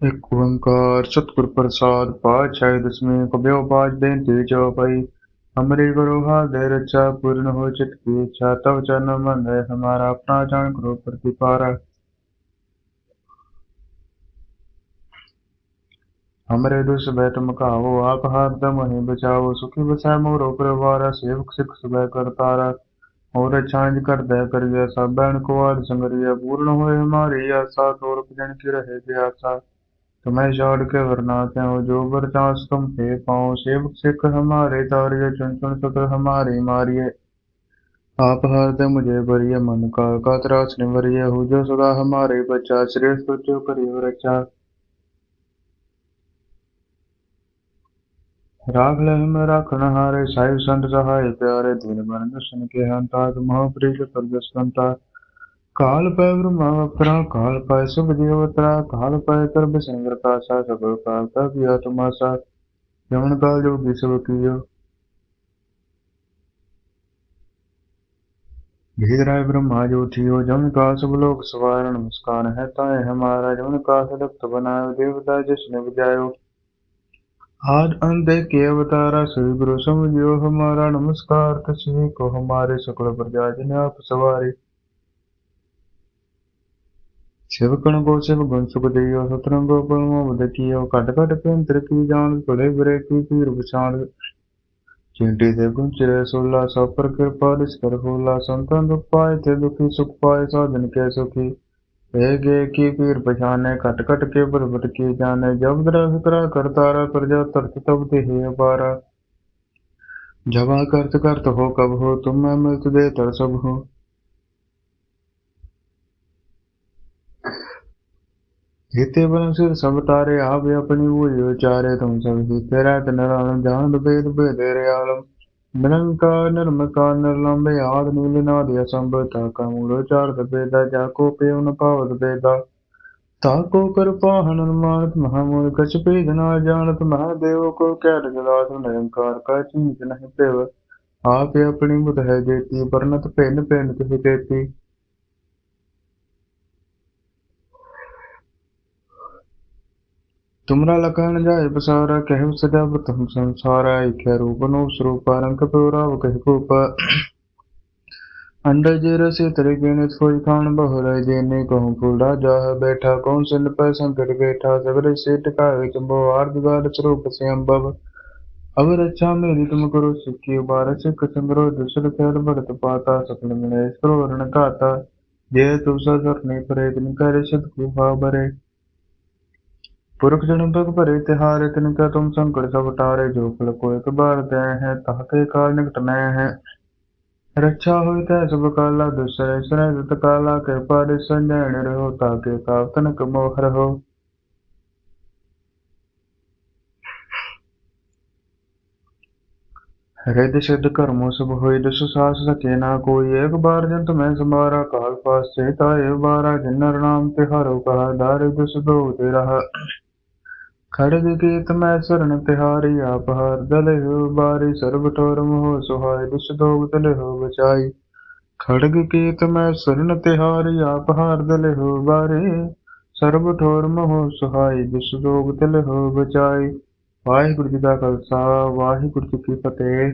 ਇੱਕ ਓੰਕਾਰ ਸਤਿਗੁਰ ਪ੍ਰਸਾਦ ਪਾਤਸ਼ਾਹ ਦਸਵੇਂ ਕਬਿਓ ਬਾਜ ਬੇਨਤੀ ਜੋ ਭਾਈ। ਹਮਰੇ ਗੁਰੂ ਹਾਦੇ ਰਚਾ ਪੂਰਨ ਹੋ ਚਿਤ ਕੀ ਇੱਛਾ, ਤਵ ਚਰਨ ਮਨ ਹੈ ਹਮਾਰਾ ਆਪਣਾ ਜਾਣ ਕਰੋ ਪ੍ਰਤਿਪਾਰ। ਹਮਰੇ ਦੁਸ ਬੈ ਤੁਮ ਕਾਹੋ ਆਪ ਹਰ ਦਮ ਹੈ ਬਚਾਓ ਸੁਖੀ ਬਸੈ ਮੋਰੋ ਪਰਵਾਰ, ਸੇਵਕ ਸਿਖ ਸੁਬੈ ਕਰਤਾਰ ਔਰ ਛਾਂਝ ਕਰਦਾ ਕਰਿਆ ਸਭਨ ਕੋ ਆਦ ਸੰਗਰੀਆ, ਪੂਰਨ ਹੋਏ ਹਮਾਰੀ ਆਸਾ ਤੋਰ ਜਨ ਕੀ ਰਹੇ ਆਸਾ तुम्हें छोड़ के वरना हो जो बर चांस तुम थे पाओ सेवक सिख हमारे तारिये चुन चुन सतर हमारी मारिये आप हर दे मुझे बरिए मन का कातरास निवरिये हो जो सदा हमारे बच्चा श्रेष्ठ जो करियो रचा राग लह में राखण हारे साहिब संत सहाय प्यारे दीन बन दर्शन के हंता मोह प्रीत प्रदस्वंता काल पै ब्रह्मा अवतरा काल पाय शुभ देवतरा काल पाय कर बिसंगर कासा सकल काल का किया तुमासा यमन काल जोगी सब कियो भीतराय ब्रह्मा जो थियो जमन का सब लोग सवार नमस्कार है ताए हमारा जमन का सदक्त बनायो देवता जिसने बजायो आज अंत के अवतारा श्री गुरु समझियो हमारा नमस्कार तस्वीर को हमारे सकल प्रजा जिन आप सवारी ਸੇਵਕਣ ਕੋ ਸਿਵ ਗੁਣ ਸੁਖ ਦੇਇਓ, ਸਤਰੰਗ ਕੋ ਪਰਮੋ ਮਦਤੀਓ ਘਟ ਘਟ ਪ੍ਰੇਮ ਤਰ ਕੀ ਜਾਣ ਕੋਲੇ ਬਰੇ ਕੀ ਪੀਰ ਪਛਾਣ। ਚਿੰਟੀ ਦੇ ਗੁਣ ਚਿਰੇ ਸੋਲਾ, ਸਭ ਪਰ ਕਿਰਪਾ ਦਿਸ ਕਰ ਹੋਲਾ ਸੰਤਨ ਦੁਖ ਪਾਏ ਤੇ ਦੁਖੀ ਸੁਖ ਪਾਏ, ਸਾਧਨ ਕੇ ਸੁਖੀ। ਇਹ ਗੇ ਕੀ ਪੀਰ ਪਛਾਣੇ, ਘਟ ਘਟ ਕੇ ਪਰਵਟ ਕੀ ਜਾਣੇ, ਜਬ ਦਰਸ ਕਰਾ ਕਰਤਾਰਾ ਪ੍ਰਜਾ ਤਰਤ ਤਬ ਤੇ ਹੈ ਅਪਾਰਾ। ਜਵਾ ਕਰਤ ਕਰਤ ਹੋ ਕਬ ਹੋ, ਤੁਮ ਮੈਂ ਮਿਲਤ ਦੇ ਤਰ ਸਭ ਹੋ। गीते परमसिर सब तारे आप अपनी भूलियो चारे तुम सब जीते रहत नरालम जहां भेद भेद रयालम निरंकार निर्मकार निर्लंब आद नील नाद असंभता का मूलो चार भेदा जाको पे उन पावत भेदा ताको कृपा हनुमानत महामूल कछ भेद ना जानत महादेव को कैर जलास निरंकार का चीज नहीं पेव आप अपनी मुत है जेती परनत भिन्न भिन्न तुह देती तुमरा लखन जाय बसारा कह सजा तुम संसारा इख्या रूप नो स्वरूप रंग प्योराव कह कोप अंडर जे रसे तरे गेने सोई खान बहुर जेने कहूँ फूला जाह बैठा कौन सिंध पर संकट बैठा सगरे से टकावे चंबो आर्द गार स्वरूप से अम्बव अब रक्षा मेरी तुम करो सिक्की बार सिख संग्रो दुसर खेल भरत पाता सकल मिले रण काता जे तुसा सरने परे तिन कर सत कुहा बरे पुरख जन भग भरे तिहारे तिनका तुम संकट सब टारे जो फल को एक बार दे है ताके काल निकट न है रक्षा हुई तय सब काला दूसरे सुने दत काला के पारे संजय रहो ताके काव तनक मोह रहो हृदय सिद्ध कर्मो सब हुई दस सास सके ना कोई एक बार जंत में समारा काल पास से ताए बारा जिन्नर नाम तिहारो कहा दारे दस दो तेरा ਖੜਗ ਗੀਤ ਮੈਂ ਸੁਰਨ ਤਿਹਾਰੀ, ਆਪ ਹਾਰ ਦਲਿਹੁ ਬਾਰੀ, ਸਰਬ ਠੋਰ ਮੋਹ ਸੁਹਾਈ, ਦੁਸ ਦੋਗ ਦਲਿਹੁ ਬਚਾਈ। ਖੜਗ ਗੀਤ ਮੈਂ ਸੁਰਨ ਤਿਹਾਰੀ, ਆਪ ਹਾਰ ਦਲਿਹੁ ਬਾਰੀ, ਸਰਬ ਠੋਰ ਮੋਹ ਸੁਹਾਈ, ਦੁਸ ਦੋਗ ਦਲਿਹੁ ਬਚਾਈ। ਵਾਹਿਗੁਰੂ ਜੀ ਦਾ ਖਾਲਸਾ, ਵਾਹਿਗੁਰੂ ਜੀ ਕੀ ਫਤਿਹ।